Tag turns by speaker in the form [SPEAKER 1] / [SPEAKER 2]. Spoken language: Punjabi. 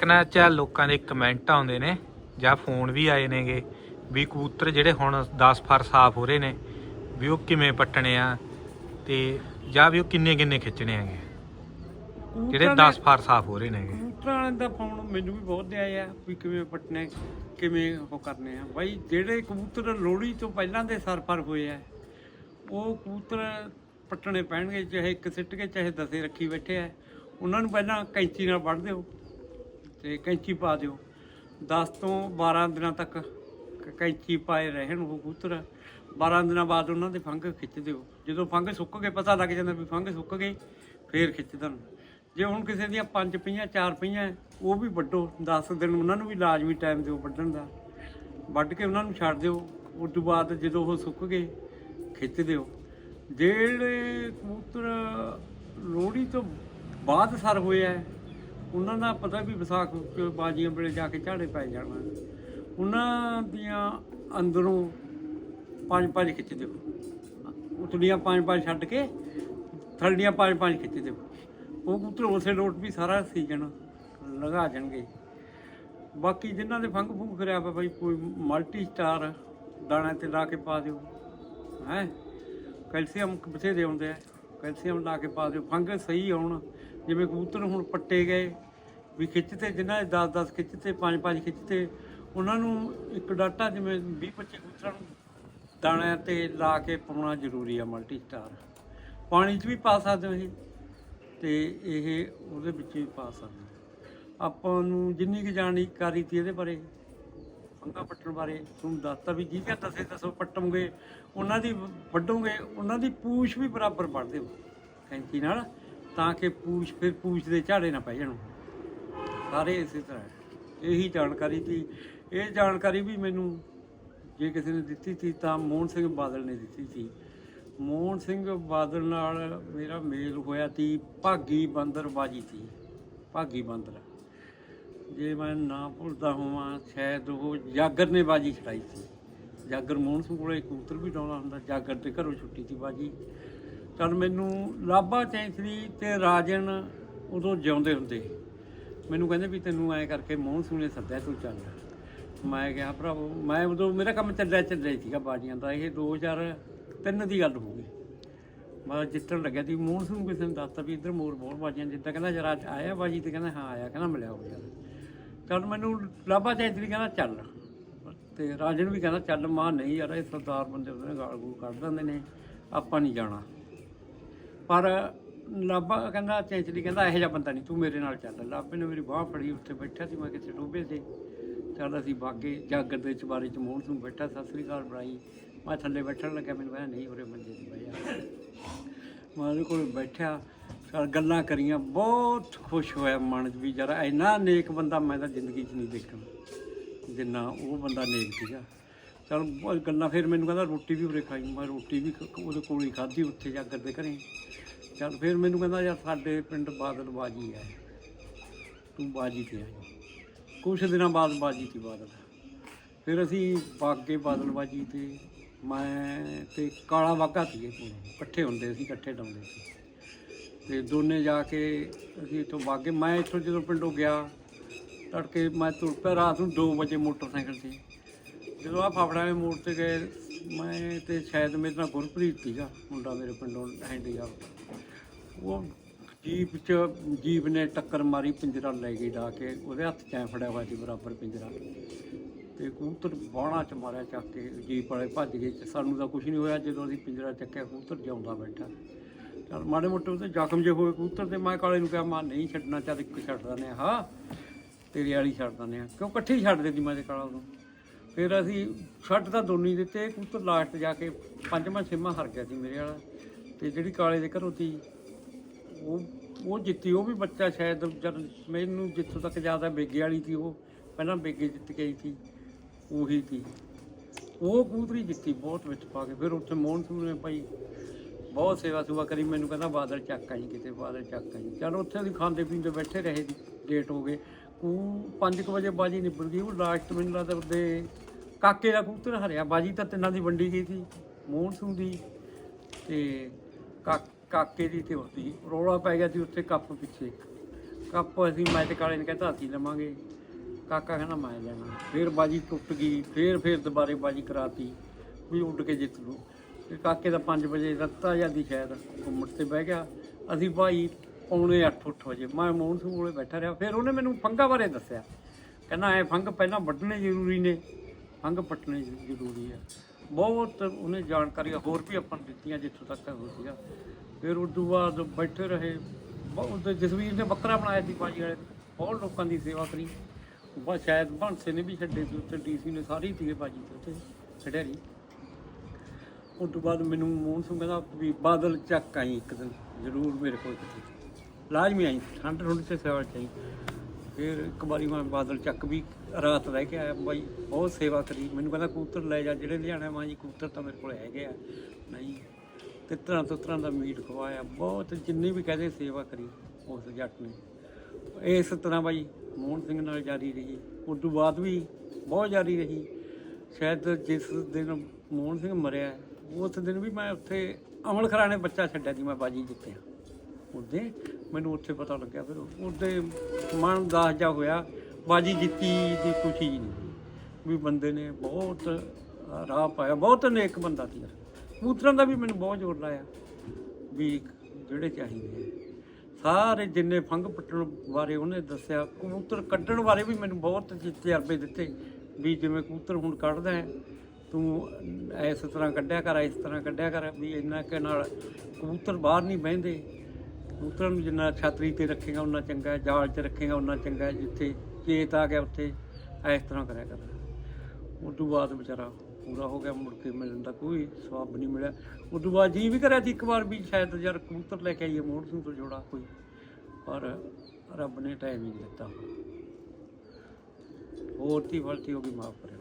[SPEAKER 1] ਇੱਕ ਨਾ ਚਾ ਲੋਕਾਂ ਦੇ ਕਮੈਂਟ ਆਉਂਦੇ ਨੇ ਜਾਂ ਫੋਨ ਵੀ ਆਏ ਨੇਗੇ ਵੀ ਕਬੂਤਰ ਜਿਹੜੇ ਹੁਣ 10 ਫਰ ਸਾਫ਼ ਹੋ ਰਹੇ ਨੇ ਵੀ ਉਹ ਕਿਵੇਂ ਪੱਟਣੇ ਆ ਤੇ ਜਾਂ ਵੀ ਉਹ ਕਿੰਨੇ ਕਿੰਨੇ ਖਿੱਚਣੇ ਆਗੇ ਜਿਹੜੇ 10 ਫਰ ਸਾਫ਼ ਹੋ ਰਹੇ ਨੇਗੇ।
[SPEAKER 2] ਕਬੂਤਰਾਂ ਦਾ ਫੋਨ ਮੈਨੂੰ ਵੀ ਬਹੁਤ ਆਇਆ ਆ ਵੀ ਕਿਵੇਂ ਪਟਨੇ ਕਿਵੇਂ ਉਹ ਕਰਨੇ ਆ। ਬਾਈ ਜਿਹੜੇ ਕਬੂਤਰ ਲੋਹੜੀ ਤੋਂ ਪਹਿਲਾਂ ਦੇ ਸਰਫਰ ਹੋਏ ਆ ਉਹ ਕਬੂਤਰ ਪੱਟਣੇ ਪੈਣਗੇ ਚਾਹੇ ਇੱਕ ਸਿੱਟ ਕੇ ਚਾਹੇ ਦਸੇ ਰੱਖੀ ਬੈਠੇ ਆ। ਉਹਨਾਂ ਨੂੰ ਪਹਿਲਾਂ ਕੈਂਚੀ ਨਾਲ ਵੱਢ ਦਿਓ। ਤੇ ਕੈਂਚੀ ਪਾ ਦਿਓ। 10 ਤੋਂ 12 ਦਿਨਾਂ ਤੱਕ ਕ- ਕੈਂਚੀ ਪਾਏ ਰਹਿਣ ਉਹ ਕਬੂਤਰ। 12 ਦਿਨਾਂ ਬਾਅਦ ਉਹਨਾਂ ਦੇ ਫੰਗ ਖਿੱਚ ਦਿਓ। ਜਦੋਂ ਫੰਗ ਸੁੱਕ ਗਏ, ਪਤਾ ਲੱਗ ਜਾਂਦਾ ਵੀ ਫੰਗ ਸੁੱਕ ਗਏ, ਫੇਰ ਖਿੱਚ ਦੇਣ। ਜੇ ਹੁਣ ਕਿਸੇ ਦੀਆਂ ਪੰਜ ਪਈਆਂ ਚਾਰ ਪਈਆਂ ਉਹ ਵੀ ਵੱਡੋ 10 ਦਿਨ ਉਹਨਾਂ ਨੂੰ ਵੀ ਲਾਜ਼ਮੀ ਟਾਈਮ ਦਿਓ ਵੱਢਣ ਦਾ। ਵੱਢ ਕੇ ਉਹਨਾਂ ਨੂੰ ਛੱਡ ਦਿਓ। ਉਸ ਤੋਂ ਬਾਅਦ ਜਦੋਂ ਉਹ ਸੁੱਕ ਗਏ, ਖਿੱਚ ਦਿਓ। ਜਿਹੜੇ ਕਬੂਤਰ ਲੋਹੜੀ ਤੋਂ ਬਾਅਦ ਸਰ ਹੋਇਆ ਆ ਉਹਨਾਂ ਦਾ ਪਤਾ ਵੀ ਵਿਸਾਖ ਚ ਬਾਜੀਆਂ ਵੇਲੇ ਜਾ ਕੇ ਝਾੜੇ ਪੈ ਜਾਣਾ। ਉਹਨਾਂ ਦੀਆਂ ਅੰਦਰੋਂ ਪੰਜ ਪੰਜ ਖਿੱਚ ਦਿਓ। ਉਤਲੀਆਂ ਪੰਜ ਪੰਜ ਛੱਡ ਕੇ ਥਲੜੀਆਂ ਪੰਜ ਪੰਜ ਖਿੱਚ ਦਿਓ। ਉਹ ਕਬੂਤਰ ਉਸੇ ਲੋਟ ਵੀ ਸਾਰਾ ਸੀਜ਼ਨ ਲਗਾ ਜਾਣਗੇ। ਬਾਕੀ ਜਿਨ੍ਹਾਂ ਦੇ ਫੰਗ ਫੁੰਗ ਕਰਿਆ ਵਾ ਬਈ ਕੋਈ ਮਲਟੀ ਸਟਾਰ ਦਾਣਾ ਤੇ ਲਾ ਕੇ ਪਾ ਦਿਓ, ਹੈ। ਕੈਲਸ਼ੀਅਮ ਬਥੇਰੇ ਆਉਂਦੇ ਆ। ਕੈਲਸ਼ੀਅਮ ਲਾ ਕੇ ਪਾ ਦਿਓ। ਫੰਗ ਸਹੀ ਆਉਣ। ਜਿਵੇਂ ਕਬੂਤਰ ਹੁਣ ਪੱਟੇ ਗਏ, ਵੀ ਖਿੱਚਤੇ ਜਿਨ੍ਹਾਂ ਦੇ 10 10 ਖਿੱਚਤੇ 5 5 ਖਿੱਚਤੇ ਉਹਨਾਂ ਨੂੰ ਇੱਕ ਡਾਟਾ ਜਿਵੇਂ 20 25 ਕਬੂਤਰਾਂ ਨੂੰ ਦਾਣਿਆਂ ਤੇ ਲਾ ਕੇ ਪਾਉਣਾ ਜ਼ਰੂਰੀ ਆ ਮਲਟੀ ਸਟਾਰ ਪਾਣੀ 'ਚ ਵੀ ਪਾ ਸਕਦੇ ਹੋ ਇਹ, ਤੇ ਇਹ ਉਹਦੇ ਵਿੱਚ ਵੀ ਪਾ ਸਕਦੇ ਹੋ। ਆਪਾਂ ਨੂੰ ਜਿੰਨੀ ਕੁ ਜਾਣਕਾਰੀ ਤੀ ਇਹਦੇ ਬਾਰੇ ਪੰਗਾ ਪੱਟਣ ਬਾਰੇ, ਤੁਹਾਨੂੰ ਦੱਸਤਾ ਵੀ ਜਿਹਦੇ ਦੱਸੇ ਦਸੋ ਪੱਟੋਗੇ, ਉਹਨਾਂ ਦੀ ਵੱਡੋਗੇ ਉਹਨਾਂ ਦੀ ਪੂਛ ਵੀ ਬਰਾਬਰ ਵੱਢ ਦਿਓ ਕੈਂਚੀ ਨਾਲ ਤਾਂ ਕਿ ਪੂਛ ਫਿਰ ਪੂਛ ਦੇ ਝਾੜੇ ਨਾ ਪੈ ਜਾਣ। ਸਾਰੇ ਇਸੇ ਤਰ੍ਹਾਂ। ਇਹੀ ਜਾਣਕਾਰੀ ਸੀ ਇਹ ਜਾਣਕਾਰੀ ਵੀ ਮੈਨੂੰ ਜੇ ਕਿਸੇ ਨੇ ਦਿੱਤੀ ਸੀ ਤਾਂ ਮੋਹਨ ਸਿੰਘ ਬਾਦਲ ਨੇ ਦਿੱਤੀ ਸੀ। ਮੋਹਨ ਸਿੰਘ ਬਾਦਲ ਨਾਲ ਮੇਰਾ ਮੇਲ ਹੋਇਆ ਸੀ, ਭਾਗੀ ਬੰਦਰਬਾਜੀ ਸੀ। ਭਾਗੀ ਬੰਦਰ। ਜੇ ਮੈਂ ਨਾ ਭੁੱਲਦਾ ਹੋਵਾਂ, ਸ਼ਾਇਦ ਉਹ ਜਾਗਰ ਨੇ ਬਾਜੀ ਛੜਾਈ ਸੀ। ਜਾਗਰ ਮੋਹਨ ਸਿੰਘ ਕੋਲੇ ਕਬੂਤਰ ਵੀ ਡਾਉਣਾ ਹੁੰਦਾ, ਜਾਗਰ ਤੇ ਘਰੋਂ ਛੁੱਟੀ ਸੀ ਬਾਜੀ। ਚੱਲ ਮੈਨੂੰ ਲਾਭਾ ਚੈਂਸਰੀ ਤੇ ਰਾਜਨ ਉਦੋਂ ਜਿਉਂਦੇ ਹੁੰਦੇ ਮੈਨੂੰ ਕਹਿੰਦੇ ਵੀ ਤੈਨੂੰ ਐ ਕਰਕੇ ਮੋਹਨ ਸਿੰਘ ਨੇ ਸੱਦਿਆ ਤੂੰ ਚੱਲ ਮੈਂ ਕਿਹਾ, ਭਰਾਵੋ, ਮੈਂ ਉਦੋਂ, ਮੇਰਾ ਕੰਮ ਚੱਲਿਆ ਚੱਲਿਆ ਸੀਗਾ ਬਾਜੀਆਂ ਦਾ, ਇਹ 2003 ਦੀ ਗੱਲ ਹੋ ਗਈ। ਮੈਂ ਜਿੱਤਣ ਲੱਗਿਆ ਸੀ ਮੋਹਨ ਸਿੰਘ ਕਿਸੇ ਨੇ ਦੱਸਤਾ ਵੀ ਇੱਧਰ ਮੋਰ ਬਹੁਤ ਬਾਜੀਆਂ ਜਿੱਦਾਂ ਕਹਿੰਦਾ ਜਰਾ ਆਇਆ ਬਾਜੀ ਤੇ ਕਹਿੰਦਾ, ਹਾਂ, ਆਇਆ। ਕਹਿੰਦਾ, ਮਿਲਿਆ ਹੋ ਯਾਰ ਚੱਲ ਮੈਨੂੰ ਲਾਭਾ ਚੈਂਸਰੀ ਕਹਿੰਦਾ, ਚੱਲ। ਤੇ ਰਾਜਨ ਵੀ ਕਹਿੰਦਾ, ਚੱਲ ਮਾਂ, ਨਹੀਂ ਯਾਰ, ਇਹ ਸਰਦਾਰ ਬੰਦੇ ਉਹਨੇ ਗਾਲ ਗੂਲ ਕੱਢ ਦਿੰਦੇ ਨੇ, ਆਪਾਂ ਨਹੀਂ ਜਾਣਾ। ਪਰ ਲਾਭਾ ਕਹਿੰਦਾ, ਚੈਂਚਲੀ ਕਹਿੰਦਾ, ਇਹੋ ਜਿਹਾ ਬੰਦਾ ਨਹੀਂ, ਤੂੰ ਮੇਰੇ ਨਾਲ ਚੱਲ। ਲਾਬੇ ਨੇ ਮੇਰੀ ਬਾਹ ਫੜੀ, ਉੱਥੇ ਬੈਠਾ ਸੀ, ਮੈਂ ਕਿਤੇ ਡੋਬੇ ਤੇ। ਚੱਲ ਅਸੀਂ ਬਾਗੇ, ਜਾਗਰ ਦੇ ਚਬਾਰੇ ਚ ਮੋਹਨ ਸਿੰਘ ਬੈਠਾ, ਸਤਿ ਸ੍ਰੀ ਅਕਾਲ ਬੁਲਾਈ। ਮੈਂ ਥੱਲੇ ਬੈਠਣ ਲੱਗਾ ਮੈਨੂੰ ਕਹਿੰਦਾ ਨਹੀਂ ਉਰੇ ਮੰਜੇ ਤੇ ਬਹਿ ਜਾ। ਮੈਂ ਉਹਦੇ ਕੋਲ ਬੈਠਿਆ, ਚੱਲ ਗੱਲਾਂ ਕਰੀਆਂ, ਬਹੁਤ ਖੁਸ਼ ਹੋਇਆ ਮਨ 'ਚ ਵੀ, ਜਰਾ ਇੰਨਾ ਨੇਕ ਬੰਦਾ ਮੈਂ ਤਾਂ ਜ਼ਿੰਦਗੀ 'ਚ ਨਹੀਂ ਦੇਖਣਾ। ਜਿੰਨਾ ਉਹ ਬੰਦਾ ਨੇਕ ਸੀਗਾ। ਚਲ ਗੱਲਾਂ ਫਿਰ ਮੈਨੂੰ ਕਹਿੰਦਾ ਰੋਟੀ ਵੀ ਉਰੇ ਖਾਈ। ਮੈਂ ਰੋਟੀ ਵੀ ਕ- ਉਹਦੇ ਕੋਲ ਹੀ ਖਾਧੀ, ਉੱਥੇ ਜਾਗਰ ਦੇ ਘਰੇ। ਚਲ ਫਿਰ ਮੈਨੂੰ ਕਹਿੰਦਾ ਯਾਰ ਸਾਡੇ ਪਿੰਡ ਬਾਦਲ ਬਾਜੀ ਹੈ। ਤੂੰ ਬਾਜੀ ਤੇ ਆਈ ਕੁਛ ਦਿਨਾਂ ਬਾਅਦ ਬਾਜੀ ਸੀ ਬਾਦਲ। ਫਿਰ ਅਸੀਂ ਬਾਗੇ ਬਾਦਲ ਬਾਜੀ ਤੇ ਮੈਂ ਤੇ ਕਾਲਾ ਵਾਗਾ ਸੀ ਇਕੱਠੇ ਹੁੰਦੇ ਸੀ, ਇਕੱਠੇ ਡਾਉਂਦੇ ਸੀ। ਤੇ ਦੋਨੇ ਜਾ ਕੇ ਅਸੀਂ ਇੱਥੋਂ ਬਾਗੇ, ਮੈਂ ਇੱਥੋਂ ਜਦੋਂ ਪਿੰਡੋਂ ਗਿਆ, ਤੜਕੇ ਮੈਂ ਤੁਰ ਪਿਆ, ਰਾਤ ਨੂੰ 2 ਵਜੇ ਮੋਟਰਸਾਈਕਲ ਤੇ। ਜਦੋਂ ਆ ਫਾਫੜਾ ਦੇ ਮੋੜ ਤੇ ਗਏ, ਮੈਂ ਤੇ ਸ਼ਾਇਦ ਮੇਰੇ ਨਾਲ ਗੁਰਪ੍ਰੀਤ ਸੀਗਾ, ਮੁੰਡਾ ਮੇਰੇ ਪਿੰਡੋਂ ਹੈਂਡੀਕੈਪ ਉਹ ਜੀਪ ਚ, ਜੀਪ ਨੇ ਟੱਕਰ ਮਾਰੀ, ਪਿੰਜਰਾ ਲੈ ਗਈ ਡਾ ਕੇ, ਉਹਦੇ ਹੱਥ ਚ ਫੜਿਆ ਹੋਇਆ ਸੀ ਬਰਾਬਰ ਪਿੰਜਰਾ। ਤੇ ਕਬੂਤਰ ਬਾਣਾ ਚ ਮਾਰਿਆ ਚੱਕ ਕੇ, ਜੀਪ ਵਾਲੇ ਭੱਜ ਗਏ, ਸਾਨੂੰ ਤਾਂ ਕੁਝ ਨਹੀਂ ਹੋਇਆ, ਜਦੋਂ ਅਸੀਂ ਪਿੰਜਰਾ ਚੱਕਿਆ, ਕਬੂਤਰ ਜਿਉਂਦਾ ਬੈਠਾ। ਚਲ ਮਾੜੇ ਮੋਟੇ ਉਹਦੇ ਜ਼ਖਮ ਜੇ ਹੋਏ ਕਬੂਤਰ ਤੇ, ਮੈਂ ਕਾਲੇ ਨੂੰ ਕਿਹਾ, ਮੈਂ ਨਹੀਂ ਛੱਡਣਾ, ਚੱਲ ਇੱਕ ਛੱਡ ਦਿੰਦੇ ਹਾਂ। ਹਾਂ ਤੇਰੀ ਵਾਲੀ ਛੱਡ ਦਿੰਦੇ ਹਾਂ। ਕਿਉਂ ਇਕੱਠੇ ਹੀ ਛੱਡ ਦਿੱਤੀ ਮੈਂ ਤੇ ਕਾਲਾ ਉਹਨੂੰ? ਫਿਰ ਅਸੀਂ ਛੱਡ ਤਾਂ ਦੋਨੀ ਦਿੱਤੇ ਕਬੂਤਰ ਲਾਸਟ ਜਾ ਕੇ ਪੰਜਵਾਂ, ਛੇਵਾਂ ਹਾਰ ਗਿਆ ਸੀ ਮੇਰੇ ਵਾਲਾ। ਤੇ ਜਿਹੜੀ ਕਾਲੇ ਦੇ ਘਰੋਂ ਤੀ ਉਹ ਉਹ ਜਿੱਤੀ, ਉਹ ਵੀ ਬੱਚਾ ਸ਼ਾਇਦ ਜਦ ਮੈਨੂੰ ਜਿੱਥੋਂ ਤੱਕ ਜ਼ਿਆਦਾ ਬੇਗੇ ਵਾਲੀ ਸੀ ਉਹ, ਪਹਿਲਾਂ ਬੇਗੇ ਜਿੱਤ ਗਈ ਸੀ, ਉਹੀ ਸੀ। ਉਹ ਕੂਤਰੀ ਜਿੱਤੀ, ਬਹੁਤ ਵਿੱਚ ਪਾ ਕੇ। ਫਿਰ ਉੱਥੇ ਮੋਹਨ ਸਿੰਘ ਨੇ ਭਾਈ ਬਹੁਤ ਸੇਵਾ ਸੁਵਾ ਕਰੀ, ਮੈਨੂੰ ਕਹਿੰਦਾ ਬਾਦਲ ਚੱਕ ਆਈ ਕਿਤੇ, ਬਾਦਲ ਚੱਕ ਆਈ। ਚਲ ਉੱਥੇ ਅਸੀਂ ਖਾਂਦੇ ਪੀਂਦੇ ਬੈਠੇ ਰਹੇ ਜੀ ਲੇਟ ਹੋ ਗਏ। ਕੂ 5 ਵਜੇ ਬਾਜੀ ਨਿਬੜ ਗਈ, ਉਹ ਲਾਸਟ ਮੈਨੂੰ ਲੱਗਦਾ ਦੇ ਕਾਕੇ ਦਾ ਕਬੂਤਰ ਹਰਿਆ ਬਾਜੀ ਤਾਂ ਤਿੰਨਾਂ ਦੀ ਵੰਡੀ ਗਈ ਸੀ ਮੋਹਨ ਸਿੰਘ ਦੀ ਤੇ ਕਾ- ਕਾਕੇ ਦੀ ਤੇ ਉਹਦੀ। ਰੋਲਾ ਪੈ ਗਿਆ ਸੀ ਉੱਥੇ ਕੱਪ ਪਿੱਛੇ। ਕੱਪ ਅਸੀਂ ਮੈਂ ਤੇ ਕਾਲੇ ਨੇ ਕਹਿੰਦਾ ਅਸੀਂ ਲਵਾਂਗੇ। ਕਾਕਾ ਕਹਿੰਦਾ, ਮੈਂ ਲੈਣਾ। ਫਿਰ ਬਾਜੀ ਟੁੱਟ ਗਈ, ਫਿਰ ਫਿਰ ਦੁਬਾਰੇ ਬਾਜੀ ਕਰਾਤੀ ਵੀ ਉੱਡ ਕੇ ਜਿੱਤ ਲੂ ਤੇ ਕਾਕੇ ਦਾ 5 ਵਜੇ ਰੱਤਾ ਜਾਂਦੀ ਸ਼ਾਇਦ ਘੁੰਮਣ ਤੇ ਬਹਿ ਗਿਆ। ਅਸੀਂ ਭਾਈ ਪੌਣੇ 8 ਉੱਠ ਵਜੇ। ਮੈਂ ਮੋਹਨ ਸਿੰਘ ਕੋਲੇ ਬੈਠਾ ਰਿਹਾ। ਫਿਰ ਉਹਨੇ ਮੈਨੂੰ ਫੰਗਾ ਬਾਰੇ ਦੱਸਿਆ। ਕਹਿੰਦਾ ਇਹ ਫੰਗ ਪਹਿਲਾਂ ਵੱਢਣੇ ਜ਼ਰੂਰੀ ਨੇ। ਫੰਗ ਪੱਟਣੇ ਜ਼ਰੂਰੀ ਹੈ। ਬਹੁਤ ਉਹਨੇ ਜਾਣਕਾਰੀਆਂ ਹੋਰ ਵੀ ਆਪਾਂ ਨੂੰ ਦਿੱਤੀਆਂ ਜਿੱਥੋਂ ਤੱਕ ਹੋ ਸੀਗਾ ਫਿਰ ਉਸ ਤੋਂ ਬਾਅਦ ਬੈਠੇ ਰਹੇ। ਬਹੁਤ ਜਸਵੀਰ ਨੇ ਬੱਕਰਾ ਬਣਾਇਆ ਸੀ ਬਾਜੀ ਵਾਲੇ। ਬਹੁਤ ਲੋਕਾਂ ਦੀ ਸੇਵਾ ਕਰੀ। ਬਸ ਸ਼ਾਇਦ ਭਾਂਸੇ ਨੇ ਵੀ ਛੱਡੇ ਸੀ ਉੱਤੇ ਡੀਸੀ ਨੇ ਸਾਰੀ ਸੀਗੇ ਬਾਜੀ ਤੇ ਉੱਤੇ ਛੜਿਆਰੀ ਉਸ ਤੋਂ ਬਾਅਦ ਮੈਨੂੰ ਮੋਹਨ ਸਿੰਘ ਕਹਿੰਦਾ ਵੀ ਬਾਦਲ ਚੱਕ ਆਈ ਇੱਕ ਦਿਨ। ਜ਼ਰੂਰ ਮੇਰੇ ਕੋਲ ਕਿਤੇ। ਲਾਜ਼ਮੀ ਆਈ ਠੰਡ ਠੰਡ ਤੇ ਸੇਵਾ ਚਾਹੀ ਫਿਰ ਇੱਕ ਵਾਰੀ ਮੈਂ ਬਾਦਲ ਚੱਕ ਵੀ ਰਾਤ ਰਹਿ ਕੇ ਆਇਆ, ਬਾਈ ਬਹੁਤ ਸੇਵਾ ਕਰੀ। ਮੈਨੂੰ ਕਹਿੰਦਾ ਕਬੂਤਰ ਲੈ ਜਾ, ਜਿਹੜੇ ਲਿਆਣਾ ਮਾਂ ਜੀ, ਕਬੂਤਰ ਤਾਂ ਮੇਰੇ ਕੋਲ ਹੈਗੇ ਆ। ਨਹੀਂ, ਤਿੱਤਰਾਂ ਤੁੱਤਰਾਂ ਦਾ ਮੀਟ ਖਵਾਇਆ। ਬਹੁਤ ਜਿੰਨੀ ਵੀ ਕਹਦੇ ਸੇਵਾ ਕਰੀ ਉਸ ਜੱਟ ਨੇ। ਇਸ ਤਰ੍ਹਾਂ ਬਾਈ ਮੋਹਨ ਸਿੰਘ ਨਾਲ ਜਾਰੀ ਰਹੀ। ਉਸ ਤੋਂ ਬਾਅਦ ਵੀ ਬਹੁਤ ਜਾਰੀ ਰਹੀ। ਸ਼ਾਇਦ ਜਿਸ ਦਿਨ ਮੋਹਨ ਸਿੰਘ ਮਰਿਆ, ਉਸ ਦਿਨ ਵੀ ਮੈਂ ਉੱਥੇ ਅਮਲ ਖਰਾਣੇ ਬੱਚਾ ਛੱਡਿਆ ਸੀ, ਮੈਂ ਬਾਜੀ ਜਿੱਤਿਆ। ਉਹਦੇ ਮੈਨੂੰ ਉੱਥੇ ਪਤਾ ਲੱਗਿਆ ਫਿਰ ਉਹਦੇ ਮਨ ਦਾਸ ਜਾ ਹੋਇਆ, ਬਾਜੀ ਜਿੱਤੀ ਦੀ ਖੁਸ਼ੀ ਨਹੀਂ ਵੀ ਬੰਦੇ ਨੇ ਬਹੁਤ ਰਾਹ ਪਾਇਆ, ਬਹੁਤ ਨੇਕ ਬੰਦਾ ਸੀ ਕਬੂਤਰਾਂ ਦਾ ਵੀ ਮੈਨੂੰ ਬਹੁਤ ਜ਼ੋਰ ਲਾਇਆ ਵੀ ਜਿਹੜੇ ਚਾਹੀਦੇ ਆ। ਸਾਰੇ ਜਿੰਨੇ ਫੰਗ ਪੱਟਣ ਬਾਰੇ ਉਹਨੇ ਦੱਸਿਆ, ਕਬੂਤਰ ਕੱਢਣ ਬਾਰੇ ਵੀ ਮੈਨੂੰ ਬਹੁਤ ਤਜਰਬੇ ਦਿੱਤੇ ਵੀ ਜਿਵੇਂ ਕਬੂਤਰ ਹੁਣ ਕੱਢਦਾ ਹੈ, ਤੂੰ ਇਸ ਤਰ੍ਹਾਂ ਕੱਢਿਆ ਕਰ, ਇਸ ਤਰ੍ਹਾਂ ਕੱਢਿਆ ਕਰ, ਵੀ ਇੰਨਾ ਕਿ ਨਾਲ ਕਬੂਤਰ ਬਾਹਰ ਨਹੀਂ ਬਹਿੰਦੇ। ਕਬੂਤਰਾਂ ਨੂੰ ਜਿੰਨਾ ਛਾਤਰੀ ਤੇ ਰੱਖੇਗਾ, ਉਨਾ ਚੰਗਾ ਹੈ, ਜਾਲ 'ਚ ਰੱਖੇਗਾ, ਉਨਾ ਚੰਗਾ ਹੈ, ਜਿੱਥੇ ਚੇਤ ਆ ਗਿਆ ਉੱਥੇ ਇਸ ਤਰ੍ਹਾਂ ਕਰਿਆ ਕਰ ਉਸ ਤੋਂ ਬਾਅਦ ਵਿਚਾਰਾ ਪੂਰਾ ਹੋ ਗਿਆ, ਮੁੜ ਕੇ ਮਿਲਣ ਦਾ ਕੋਈ ਸਵਾਬ ਨਹੀਂ ਮਿਲਿਆ। ਉਸ ਤੋਂ ਬਾਅਦ ਜੀ ਵੀ ਕਰਿਆ ਸੀ ਇੱਕ ਵਾਰ ਵੀ, ਸ਼ਾਇਦ ਯਾਰ ਕਬੂਤਰ ਲੈ ਕੇ ਆਈਏ ਮੋਹਨ ਸਿੰਘ ਤੋਂ ਜੋੜਾ ਕੋਈ। ਪਰ ਰੱਬ ਨੇ ਟਾਈਮ ਹੀ ਨਹੀਂ ਦਿੱਤਾ। ਹੋਰ ਤੀ ਫਲਤੀ ਹੋ ਗਈ ਮਾਫ ਕਰਿਆ